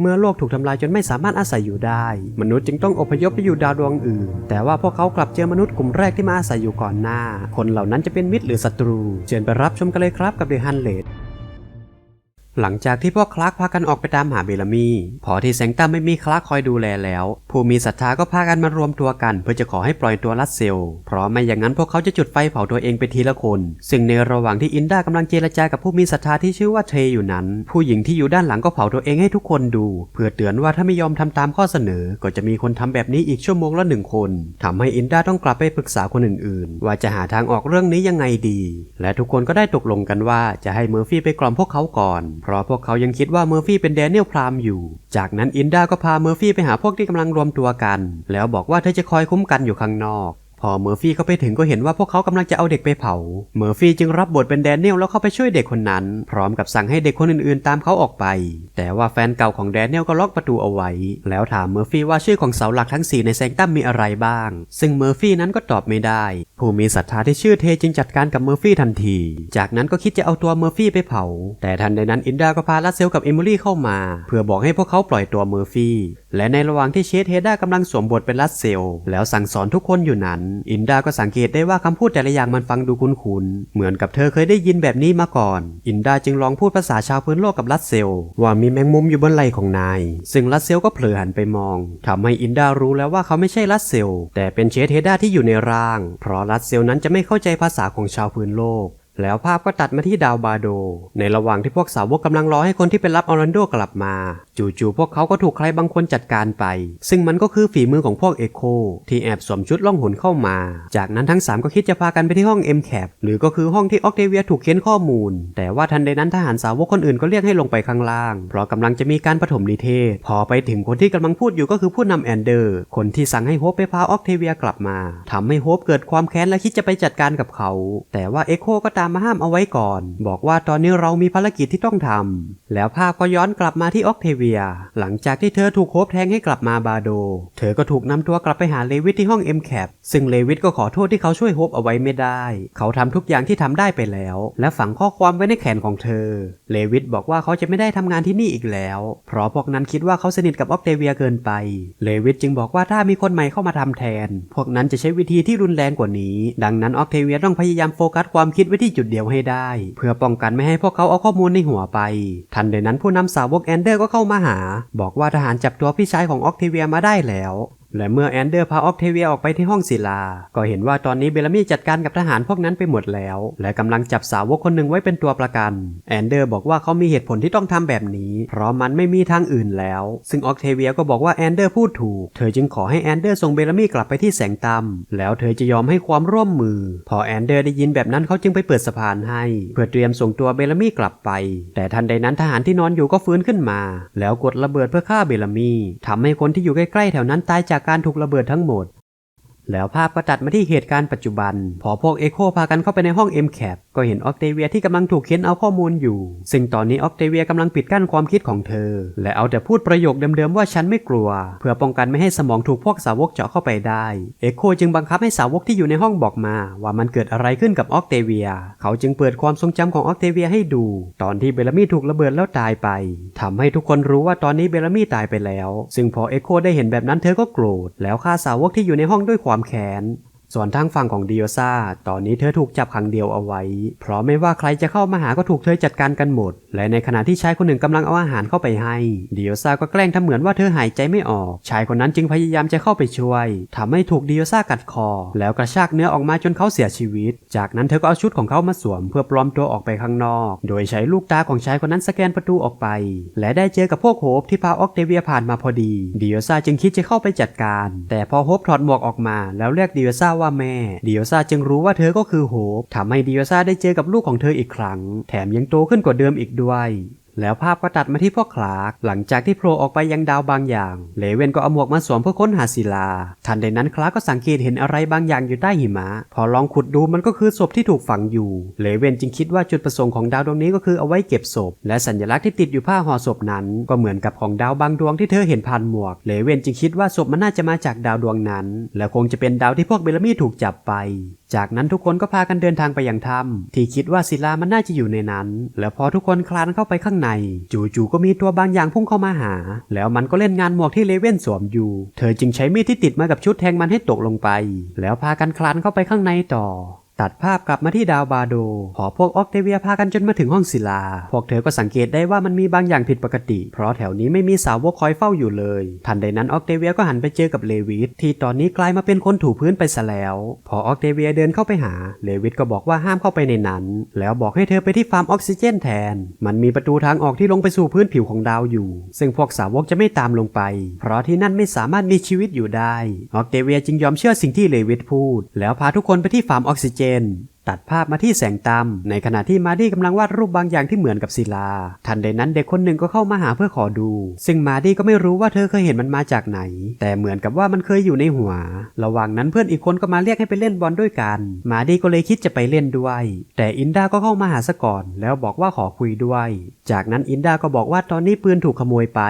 เมื่อโลกถูกทำลายจนไม่สามารถอาศัยอยู่ได้ มนุษย์จึงต้องอพยพไปอยู่ดาวดวงอื่น แต่ว่าพวกเขากลับเจอมนุษย์กลุ่มแรกที่มาอาศัยอยู่ก่อนหน้า คนเหล่านั้นจะเป็นมิตรหรือศัตรู เชิญไปรับชมกันเลยครับกับเดอะฮันเลด หลังจากที่พวกคลาร์กพากันออกไปตามหาเบลามี พอที่แซงตัมไม่มีคลาร์กคอยดูแลแล้ว ผู้มีศรัทธาก็พากันมารวมตัวกัน เพื่อจะขอให้ปล่อยตัวรัสเซล เพราะไม่อย่างนั้นพวกเขาจะจุดไฟเผาตัวเองไปทีละคน ซึ่งในระหว่างที่อินดากำลังเจรจากับผู้มีศรัทธาที่ชื่อว่าเทรอยู่นั้น ผู้หญิงที่อยู่ด้านหลังก็เผาตัวเองให้ทุกคนดู เพื่อเตือนว่าถ้าไม่ยอมทำตามข้อเสนอ ก็จะมีคนทำแบบนี้อีกชั่วโมงละหนึ่งคนทำให้อินดาต้องกลับไปปรึกษาคนอื่นๆ ว่าจะหาทางออกเรื่องนี้ยังไงดี และทุกคนก็ได้ตกลงกันว่าจะให้เมอร์ฟี่ไปกล่อมพวกเขาก่อนเพราะพวกเขายังคิดว่าเมอร์ฟี่เป็นแดเนียลพรามอยู่ จากนั้นอินดาก็พาเมอร์ฟี่ไปหาพวกที่กำลังรวมตัวกัน แล้วบอกว่าเธอจะคอยคุ้มกันอยู่ข้างนอก อเมอร์ฟี่เข้าไปถึงก็เห็นว่าพวกเขากำลังจะเอาเด็กไปเผา เมอร์ฟี่จึงรับบทเป็นแดเนียลแล้วเข้าไปช่วยเด็กคนนั้น พร้อมกับสั่งให้เด็กคนอื่นๆ ตามเขาออกไป แต่ว่าแฟนเก่าของแดเนียลก็ล็อกประตูเอาไว้ แล้วถามเมอร์ฟี่ว่าชื่อของเสาหลักทั้ง 4 ในแซงตัมมีอะไรบ้าง ซึ่งเมอร์ฟี่นั้นก็ตอบไม่ได้ ผู้มีศรัทธาที่ชื่อเทจึงจัดการกับเมอร์ฟี่ทันที จากนั้นก็คิดจะเอาตัวเมอร์ฟี่ไปเผา แต่ทันใดนั้นอินดาก็พาลัสเซลกับเอมิลี่เข้ามา เพื่อบอกให้พวกเขาปล่อยตัวเมอร์ฟี่ และในระหว่างที่เชสเฮด้ากำลังสวมบทเป็นลัสเซล แล้วสั่งสอนทุกคนอยู่นั้น อินดาก็สังเกตได้ว่าคำพูดแต่ละอย่างมันฟังดูคุ้นๆ เหมือนกับเธอเคยได้ยินแบบนี้มาก่อน อินดาจึงลองพูดภาษาชาวพื้นโลกกับลัสเซล ว่ามีแมงมุมอยู่บนไหล่ของนาย ซึ่งลัสเซลก็เผลอหันไปมองทำให้อินดารู้แล้วว่าเขาไม่ใช่ลัสเซล แต่เป็นเชสเฮด้าที่อยู่ในร่าง เพราะลัสเซลนั้นจะไม่เข้าใจภาษาของชาวพื้นโลก แล้วภาพก็ตัดมาที่ดาวบาโด ในระหว่างที่พวกสาวกกำลังรอให้คนที่ไปรับออรันโดกลับมา จู่ๆพวกเขาก็ถูกใครบางคนจัดการไป ซึ่งมันก็คือฝีมือของพวกเอโคที่แอบสวมชุดล่องหนเข้ามา จากนั้นทั้ง 3 ก็คิดจะพากันไปที่ห้อง m c a p หรือก็คือห้องที่ออกเทเวียถูกเค้นข้อมูล แต่ว่าทันใดนั้นทหารสาวกคนอื่นก็เรียกให้ลงไปข้างล่าง เพราะกำลังจะมีการปฐมนิเทศ พอไปถึงคนที่กำลังพูดอยู่ก็คือผู้นำแอนเดอร์ คนที่สั่งให้โฮปไปพาออกเทเวียกลับมาทำให้โฮปเกิดความแค้นและคิดจะไปจัดการกับเขา แต่ว่าเอโคก็ตามมาห้ามเอาไว้ก่อน บอกว่าตอนนี้เรามีภารกิจที่ต้องทำ แล้วภาพก็ย้อนกลับมาที่ออกเทเวีย หลังจากที่เธอถูกโฮปแทงให้กลับมาบาโด เธอก็ถูกนำตัวกลับไปหาเลวิทที่ห้อง m c a p ซึ่งเลวิทก็ขอโทษที่เขาช่วยโฮปเอาไว้ไม่ได้ เขาทำทุกอย่างที่ทำได้ไปแล้ว และฝังข้อความไว้ในแขนของเธอ เลวิทบอกว่าเขาจะไม่ได้ทำงานที่นี่อีกแล้ว เพราะพวกนั้นคิดว่าเขาสนิทกับออกเทเวียเกินไป เลวิทจึงบอกว่าถ้ามีคนใหม่เข้ามาทำแทน พวกนั้นจะใช้วิธีที่รุนแรงกว่านี้ ดังนั้นออกเทเวียต้องพยายามโฟกัสความคิดไว้ที่จุดเดียวให้ได้ เพื่อป้องกันไม่ให้พวกเขาเอาข้อมูลในหัวไป ทันใดนั้นผู้นำสาวกแอนเดอร์ก็เข้ามาหา บอกว่าทหารจับตัวพี่ชายของออกเทเวียมาได้แล้ว และเมื่อแอนเดอร์พาออกเทเวียออกไปที่ห้องศิลา ก็เห็นว่าตอนนี้เบลามีจัดการกับทหารพวกนั้นไปหมดแล้ว และกำลังจับสาวกคนหนึ่งไว้เป็นตัวประกัน แอนเดอร์บอกว่าเขามีเหตุผลที่ต้องทำแบบนี้ เพราะมันไม่มีทางอื่นแล้ว ซึ่งออกเทเวียก็บอกว่าแอนเดอร์พูดถูก เธอจึงขอให้แอนเดอร์ส่งเบลามีกลับไปที่แสงตำแล้วเธอจะยอมให้ความร่วมมือ พอแอนเดอร์ได้ยินแบบนั้นเขาจึงไปเปิดสะพานให้ เพื่อเตรียมส่งตัวเบลามีกลับไป แต่ทันใดนั้นทหารที่นอนอยู่ก็ฟื้นขึ้นมา แล้วกดระเบิดเพื่อฆ่าเบลามีทำให้คนที่อยู่ใกล้ๆแถวนั้นตายจากการถูกระเบิดทั้งหมด แล้วภาพก็ตัดมาที่เหตุการณ์ปัจจุบัน พอพวกเอโคพากันเข้าไปในห้อง m c a p ก็เห็นออกเตเวียที่กำลังถูกเค้นเอาข้อมูลอยู่ ซึ่งตอนนี้ออกเตเวียกำลังปิดกั้นความคิดของเธอ และเอาแต่พูดประโยคเดิมๆว่าฉันไม่กลัว เพื่อป้องกันไม่ให้สมองถูกพวกสาวกเจาะเข้าไปได้เอโคจึงบังคับให้สาวกที่อยู่ในห้องบอกมาว่ามันเกิดอะไรขึ้นกับออกเตเวีย เขาจึงเปิดความทรงจำของออกเตเวียให้ดู ตอนที่เบลามีถูกระเบิดแล้วตายไปทำให้ทุกคนรู้ว่าตอนนี้เบลามีตายไปแล้ว ซึ่งพอเอโคได้เห็นแบบนั้นเธอก็โกรธแล้วฆ่าสาวกที่อยู่ในห้องด้วยความความแค้น ส่วนทางฝั่งของดิโอซาตอนนี้เธอถูกจับขังเดียวเอาไว้ เพราะไม่ว่าใครจะเข้ามาหาก็ถูกเธอจัดการกันหมด และในขณะที่ชายคนหนึ่งกำลังเอาอาหารเข้าไปให้ดิโอซาก็แกล้งทำเหมือนว่าเธอหายใจไม่ออก ชายคนนั้นจึงพยายามจะเข้าไปช่วยทำให้ถูกดิโอซากัดคอ แล้วกระชากเนื้อออกมาจนเขาเสียชีวิต จากนั้นเธอก็เอาชุดของเขามาสวม เพื่อปลอมตัวออกไปข้างนอก โดยใช้ลูกตาของชายคนนั้นสแกนประตูออกไป และได้เจอกับพวกโฮปที่พาออกเตเวียผ่านมาพอดีดิโอซาจึงคิดจะเข้าไปจัดการ แต่พอโฮปถอดหมวกออกมา แล้วเรียกดิโอซาว่าแม่ดิโอซาจึงรู้ว่าเธอก็คือโฮปทำให้ดิโอซาได้เจอกับลูกของเธออีกครั้ง แถมยังโตขึ้นกว่าเดิมอีกด้วย แล้วภาพก็ตัดมาที่พวกคลาร์กหลังจากที่โผล่ออกไปยังดาวบางอย่าง เลเวนก็เอาหมวกมาสวมเพื่อค้นหาศิลา ทันใดนั้นคลาร์กก็สังเกตเห็นอะไรบางอย่างอยู่ใต้หิมะ พอลองขุดดูมันก็คือศพที่ถูกฝังอยู่ เลเวนจึงคิดว่าจุดประสงค์ของดาวดวงนี้ก็คือเอาไว้เก็บศพ และสัญลักษณ์ที่ติดอยู่ผ้าห่อศพนั้นก็เหมือนกับของดาวบางดวงที่เธอเห็นผ่านหมวก เลเวนจึงคิดว่าศพมันน่าจะมาจากดาวดวงนั้น และคงจะเป็นดาวที่พวกเบลามีถูกจับไปจากนั้นทุกคนก็พากันเดินทางไปยังถ้ำที่คิดว่าศิลามันน่าจะอยู่ในนั้น แล้วพอทุกคนคลานเข้าไปข้างใน จู่ๆก็มีตัวบางอย่างพุ่งเข้ามาหา แล้วมันก็เล่นงานหมวกที่เลเว่นสวมอยู่ เธอจึงใช้มีดที่ติดมากับชุดแทงมันให้ตกลงไป แล้วพากันคลานเข้าไปข้างในต่อ ตัดภาพกลับมาที่ดาวบาโด พอพวกออกเทเวียพากันจนมาถึงห้องศิลา พวกเธอก็สังเกตได้ว่ามันมีบางอย่างผิดปกติ เพราะแถวนี้ไม่มีสาวกคอยเฝ้าอยู่เลย ทันใดนั้นออกเทเวียก็หันไปเจอกับเลวิทที่ตอนนี้กลายมาเป็นคนถูพื้นไปซะแล้ว พอออกเทเวียเดินเข้าไปหา เลวิทก็บอกว่าห้ามเข้าไปในนั้น แล้วบอกให้เธอไปที่ฟาร์มออกซิเจนแทน มันมีประตูทางออกที่ลงไปสู่พื้นผิวของดาวอยู่ ซึ่งพวกสาวกจะไม่ตามลงไป เพราะที่นั่นไม่สามารถมีชีวิตอยู่ได้ ออกเทเวียจึงยอมเชื่อสิ่งที่เลวิทพูด แล้วพาทุกคนไปที่ฟาร์มออกซิเจน ตัดภาพมาที่แสงตามในขณะที่มาดี้กำลังวาดรูปบางอย่างที่เหมือนกับศิลา ทันใดนั้นเด็กคนหนึ่งก็เข้ามาหาเพื่อขอดู ซึ่งมาดี้ก็ไม่รู้ว่าเธอเคยเห็นมันมาจากไหน แต่เหมือนกับว่ามันเคยอยู่ในหัว ระหว่างนั้นเพื่อนอีกคนก็มาเรียกให้ไปเล่นบอลด้วยกัน มาดี้ก็เลยคิดจะไปเล่นด้วย แต่อินดาก็เข้ามาหาซะก่อน แล้วบอกว่าขอคุยด้วย จากนั้นอินดาก็บอกว่าตอนนี้ปืนถูกขโมยไป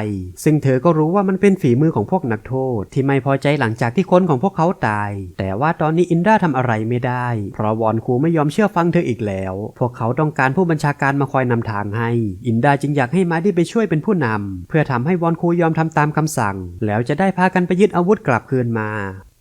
ซึ่งเธอก็รู้ว่ามันเป็นฝีมือของพวกนักโทษ ที่ไม่พอใจหลังจากที่คนของพวกเขาตาย แต่ว่าตอนนี้อินดาทำอะไรไม่ได้ เพราะวอนครูไม่ยอมเชื่อฟังเธออีกแล้ว พวกเขาต้องการผู้บัญชาการมาคอยนำทางให้ อินดาจึงอยากให้มาดี้ไปช่วยเป็นผู้นำเพื่อทำให้วอนคูยอมทำตามคำสั่ง แล้วจะได้พากันไปยึดอาวุธกลับคืนมา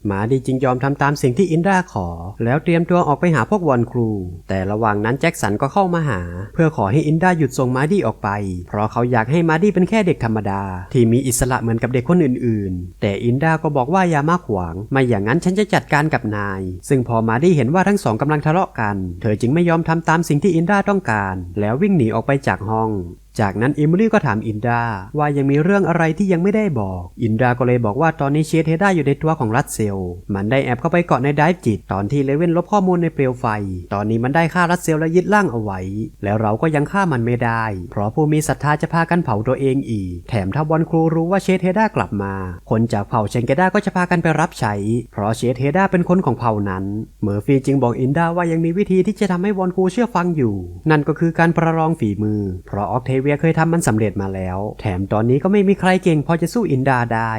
หมาดีจึงยอมทำตามสิ่งที่อินดาขอ แล้วเตรียมตัวออกไปหาพวกวอนครู แต่ระหว่างนั้นแจ็คสันก็เข้ามาหา เพื่อขอให้อินดาหยุดส่งมาดีออกไป เพราะเขาอยากให้มาดี้เป็นแค่เด็กธรรมดา ที่มีอิสระเหมือนกับเด็กคนอื่น ๆ แต่อินดาก็บอกว่าอย่ามาขวาง ไม่อย่างนั้นฉันจะจัดการกับนาย ซึ่งพอมาดี้เห็นว่าทั้งสองกำลังทะเลาะกัน เธอจึงไม่ยอมทำตามสิ่งที่อินดาต้องการ แล้ววิ่งหนีออกไปจากห้อง จากนั้นอิมลี่ก็ถามอินดาว่ายังมีเรื่องอะไรที่ยังไม่ได้บอก อินดาก็เลยบอกว่าตอนนี้เชสเฮด้าอยู่ในตัวของรัสเซล มันได้แอบเข้าไปเกาะในไดฟ์จิต ตอนที่เลเว่นลบข้อมูลในเปลวไฟ ตอนนี้มันได้ฆ่ารัสเซลและยึดร่างเอาไว้ แล้วเราก็ยังฆ่ามันไม่ได้ เพราะผู้มีศรัทธาจะพากันเผาตัวเองอีก แถมถ้าบอลครูรู้ว่าเชสเฮด้ากลับมา คนจากเผ่าเชนเกด้าก็จะพากันไปรับใช้ เพราะเชสเฮด้าเป็นคนของเผ่านั้นเมอร์ฟีจึงบอกอินดาว่ายังมีวิธีที่จะทำให้บอลครูเชื่อฟังอยู่ นั่นก็คือการประลองฝีมือ เพราะออกเทเวียเคยทำมันสำเร็จมาแล้ว แถมตอนนี้ก็ไม่มีใครเก่งพอจะสู้อินดาได้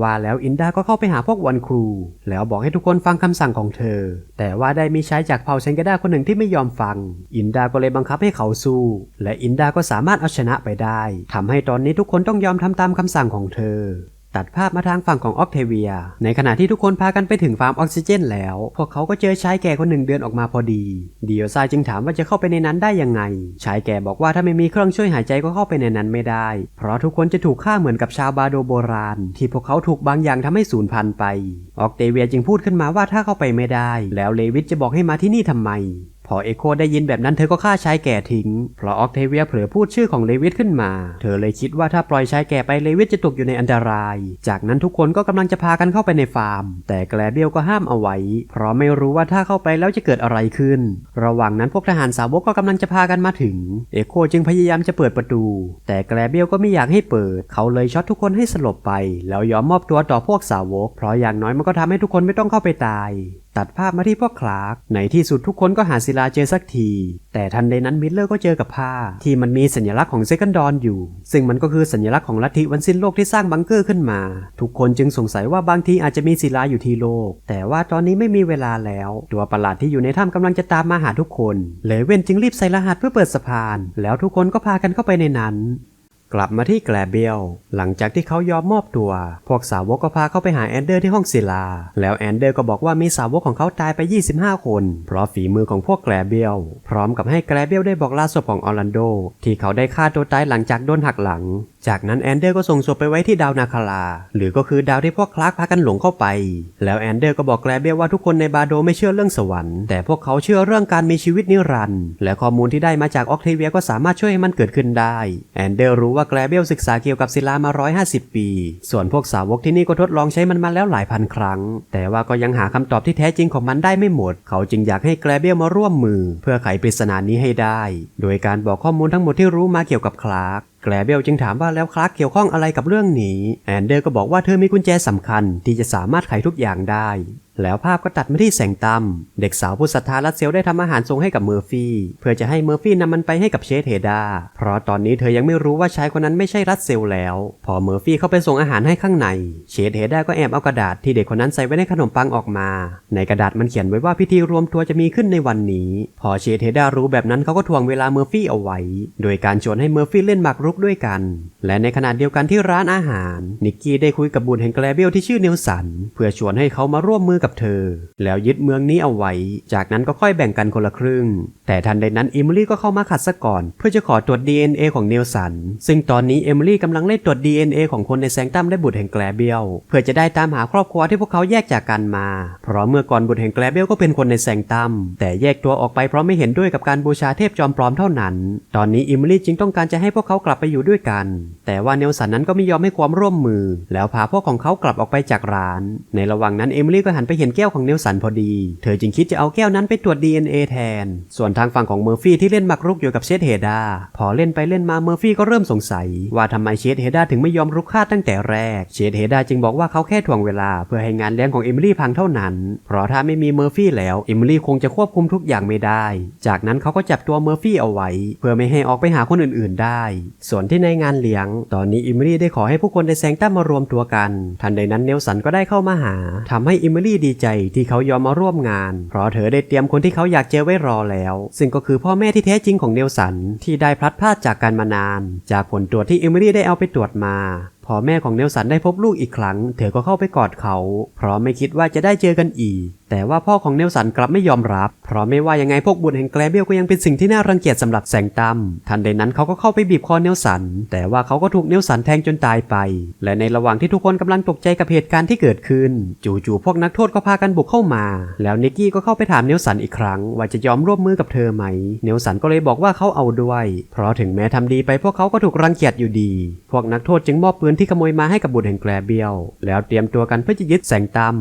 ว่าแล้วอินดาก็เข้าไปหาพวกวันครู แล้วบอกให้ทุกคนฟังคำสั่งของเธอ แต่ว่าได้มีชายจากเผ่าเชนกาดาคนหนึ่งที่ไม่ยอมฟัง อินดาก็เลยบังคับให้เขาสู้ และอินดาก็สามารถเอาชนะไปได้ทำให้ตอนนี้ทุกคนต้องยอมทำตามคำสั่งของเธอ ตัดภาพมาทางฝั่งของออกเทเวีย ในขณะที่ทุกคนพากันไปถึงฟาร์มออกซิเจนแล้ว พวกเขาก็เจอชายแก่คนหนึ่งเดินออกมาพอดี เดียวซายจึงถามว่าจะเข้าไปในนั้นได้ยังไง ชายแก่บอกว่าถ้าไม่มีเครื่องช่วยหายใจก็เข้าไปในนั้นไม่ได้ เพราะทุกคนจะถูกฆ่าเหมือนกับชาวบาโดโบราณ ที่พวกเขาถูกบางอย่างทำให้สูญพันธุ์ไป ออกเทเวียจึงพูดขึ้นมาว่าถ้าเข้าไปไม่ได้ แล้วเลวิทจะบอกให้มาที่นี่ทำไม พอเอโคได้ยินแบบนั้นเธอก็ฆ่าชายแก่ทิ้ง เพราะออกเทเวียเผลอพูดชื่อของเลวิทขึ้นมา เธอเลยคิดว่าถ้าปล่อยชายแก่ไปเลวิทจะตกอยู่ในอันตราย จากนั้นทุกคนก็กำลังจะพากันเข้าไปในฟาร์ม แต่แกลเบียลก็ห้ามเอาไว้ เพราะไม่รู้ว่าถ้าเข้าไปแล้วจะเกิดอะไรขึ้น ระหว่างนั้นพวกทหารสาวกก็กำลังจะพากันมาถึง เอโคจึงพยายามจะเปิดประตู แต่แกลเบียลก็ไม่อยากให้เปิด เขาเลยช็อตทุกคนให้สลบไป แล้วยอมมอบตัวต่อพวกสาวก เพราะอย่างน้อยมันก็ทำให้ทุกคนไม่ต้องเข้าไปตาย ตัดภาพมาที่พวกคลาร์กในที่สุดทุกคนก็หาศิลาเจอสักที แต่ทันใดนั้นมิลเลอร์ก็เจอกับผ้า ที่มันมีสัญลักษณ์ของเซกันดอนอยู่ ซึ่งมันก็คือสัญลักษณ์ของลัทธิวันสิ้นโลกที่สร้างบังเกอร์ขึ้นมา ทุกคนจึงสงสัยว่าบางทีอาจจะมีศิลาอยู่ที่โลก แต่ว่าตอนนี้ไม่มีเวลาแล้ว ตัวประหลาดที่อยู่ในถ้ำกำลังจะตามมาหาทุกคนเลเว่นจึงรีบใส่รหัสเพื่อเปิดสะพาน แล้วทุกคนก็พากันเข้าไปในนั้น กลับมาที่แกลเบียลหลังจากที่เขายอมมอบตัว พวกสาวกก็พาเขาไปหาแอนเดอร์ที่ห้องศิลา แล้วแอนเดอร์ก็บอกว่ามีสาวกของเขาตายไป 25 คน เพราะฝีมือของพวกแกลเบียลพร้อมกับให้แกลเบียลได้บอกลาศพของออร์แลนโด ที่เขาได้ฆ่าตัวตายหลังจากโดนหักหลังจากนั้นแอนเดอร์ก็ส่งศพไปไว้ที่ดาวนาคาราหรือก็คือดาวที่พวกคลาร์กพากันหลงเข้าไป แล้วแอนเดอร์ก็บอกแกลเบียลว่าทุกคนในบาโดไม่เชื่อเรื่องสวรรค์แต่พวกเขาเชื่อเรื่องการมีชีวิตนิรันดร์และข้อมูลที่ได้มาจากออกเทเวียก็สามารถช่วยให้มันเกิดขึ้นได้ แอนเดอร์รู้ว่าแกลเบียลศึกษาเกี่ยวกับศิลามา 150 ปี ส่วนพวกสาวกที่นี่ก็ทดลองใช้มันมาแล้วหลายพันครั้ง แต่ว่าก็ยังหาคำตอบที่แท้จริงของมันได้ไม่หมด เขาจึงอยากให้แกลเบียลมาร่วมมือ เพื่อไขปริศนานี้ให้ได้ โดยการบอกข้อมูลทั้งหมดที่รู้มาเกี่ยวกับคลาร์ก แกลเบลจึงถามว่าแล้วคลาร์กเกี่ยวข้องอะไรกับเรื่องนี้ แอนเดอร์ก็บอกว่าเธอมีกุญแจสำคัญที่จะสามารถไขทุกอย่างได้ แล้วภาพก็ตัดมาที่แสงตั้มเด็กสาวผู้ศรัทธารัสเซลได้ทำอาหารส่งให้กับเมอร์ฟี่เพื่อจะให้เมอร์ฟี่นำมันไปให้กับเชสเฮดา เพราะตอนนี้เธอยังไม่รู้ว่าชายคนนั้นไม่ใช่รัสเซลแล้ว พอเมอร์ฟี่เข้าไปส่งอาหารให้ข้างใน เชสเฮดาก็แอบเอากระดาษที่เด็กคนนั้นใส่ไว้ในขนมปังออกมา ในกระดาษมันเขียนไว้ว่าพิธีรวมตัวจะมีขึ้นในวันนี้ พอเชสเฮดารู้แบบนั้นเขาก็ทวงเวลาเมอร์ฟี่เอาไว้ โดยการชวนให้เมอร์ฟี่เล่นหมากรุกด้วยกัน และในขณะเดียวกันที่ร้านอาหาร นิกกี้ได้คุยกับบุตรแห่งแกลเบลที่ชื่อเนลสัน เพื่อชวนให้เขามาร่วมมือกับเธอ แล้วยึดเมืองนี้เอาไว้ จากนั้นก็ค่อยแบ่งกันคนละครึ่ง แต่ทันใดนั้นเอมิลี่ก็เข้ามาขัดซะก่อน เพื่อจะขอตรวจ DNA ของเนลสัน ซึ่งตอนนี้เอมิลี่กำลังไล่นตรวจ DNA ของคนในแซงตัมและบุตรแห่งแกลเบลเพื่อจะได้ตามหาครอบครัวที่พวกเขาแยกจากกันมา เพราะเมื่อก่อนบุตรแห่งแกลเบลก็เป็นคนในแซงตัมแต่แยกตัวออกไปเพราะไม่เห็นด้วยกับการบูชาเทพจอมปลอมเท่านั้น ตอนนี้เอมิลี่จึงต้องการจะให้พวกเขากลับไปอยู่ด้วยกัน แต่ว่าเนลสันนั้นก็ไม่ยอมให้ความร่วมมือ แล้วพาพวกของเขากลับออกไปจากร้าน ในระหว่างนั้นเอมิลี่ก็หันไปเห็นแก้วของเนลสันพอดี เธอจึงคิดจะเอาแก้วนั้นไปตรวจ DNA แทน ส่วนทางฝั่งของเมอร์ฟี่ที่เล่นหมากรุกอยู่กับเชดเฮดา พอเล่นไปเล่นมาเมอร์ฟี่ก็เริ่มสงสัย ว่าทำไมเชดเฮดาถึงไม่ยอมรุกคาดตั้งแต่แรก เชดเฮดาจึงบอกว่าเขาแค่ถ่วงเวลา เพื่อให้งานเลี้ยงของเอมิลี่พังเท่านั้น เพราะถ้าไม่มีเมอร์ฟี่แล้วเอมิลี่คงจะควบคุมทุกอย่างไม่ได้ จากนั้นเขาก็จับตัวเมอร์ฟี่เอาไว้ เพื่อไม่ให้ออกไปหาคนอื่นๆ ได้ ส่วนที่ในงานเลี้ยง ตอนนี้เอมิลี่ได้ขอให้ผู้คนในแซงตั้มมารวมตัวกัน ทันใดนั้นเนลสันก็ได้เข้ามาหาทำให้เอมิลี่ดีใจที่เขายอมมาร่วมงาน เพราะเธอได้เตรียมคนที่เขาอยากเจอไว้รอแล้ว ซึ่งก็คือพ่อแม่ที่แท้จริงของเนลสันที่ได้พลัดพรากจากกันมานาน จากผลตรวจที่เอมิลี่ได้เอาไปตรวจมาพอแม่ของเนลสันได้พบลูกอีกครั้ง เธอก็เข้าไปกอดเขา เพราะไม่คิดว่าจะได้เจอกันอีก แต่ว่าพ่อของเนลสันกลับไม่ยอมรับ เพราะไม่ว่ายังไงพวกบุตรแห่งแกลเบลก็ยังเป็นสิ่งที่น่ารังเกียจสำหรับแสงตั้มทันใดนั้นเขาก็เข้าไปบีบคอเนลสัน แต่ว่าเขาก็ถูกเนลสันแทงจนตายไป และในระหว่างที่ทุกคนกำลังตกใจกับเหตุการณ์ที่เกิดขึ้น จู่ๆพวกนักโทษก็พากันบุกเข้ามา แล้วนิกกี้ก็เข้าไปถามเนลสันอีกครั้ง ว่าจะยอมร่วมมือกับเธอไหม เนลสันก็เลยบอกว่าเขาเอาด้วย เพราะถึงแม้ทำดีไปพวกเขาก็ถูกรังเกียจอยู่ดี พวกนักโทษจึงมอบปืนที่ขโมยมาให้กับบุตรแห่งแกลเบลแล้วเตรียมตัวกันเพื่อจะยึดแสงตั้ม